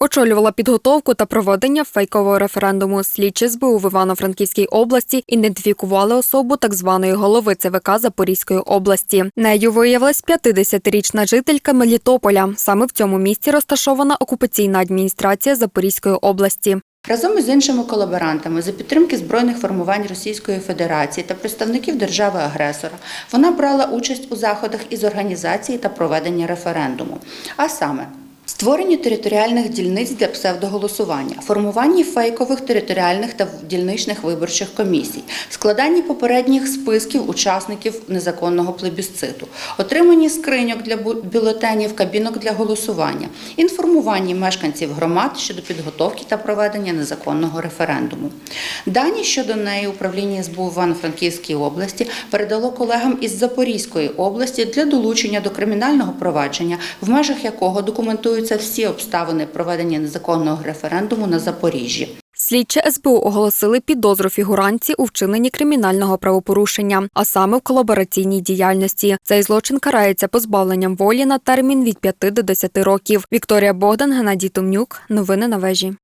Очолювала підготовку та проведення фейкового референдуму. Слідчі СБУ в Івано-Франківській області ідентифікували особу так званої голови ЦВК Запорізької області. Нею виявилась 50-річна жителька Мелітополя. Саме в цьому місці розташована окупаційна адміністрація Запорізької області. Разом із іншими колаборантами за підтримки збройних формувань Російської Федерації та представників держави-агресора вона брала участь у заходах із організації та проведення референдуму. А саме Створенні територіальних дільниць для псевдоголосування, формуванні фейкових територіальних та дільничних виборчих комісій, складанні попередніх списків учасників незаконного плебісциту, отриманні скриньок для бюлетенів, кабінок для голосування, інформуванні мешканців громад щодо підготовки та проведення незаконного референдуму. Дані щодо неї управління СБУ Івано-Франківській області передало колегам із Запорізької області для долучення до кримінального провадження, в межах якого документуються всі обставини проведення незаконного референдуму на Запоріжжі. Слідчі СБУ оголосили підозру фігуранці у вчиненні кримінального правопорушення, а саме в колабораційній діяльності. Цей злочин карається позбавленням волі на термін від 5 до 10 років. Вікторія Богдан, Геннадій Томнюк. Новини на вежі.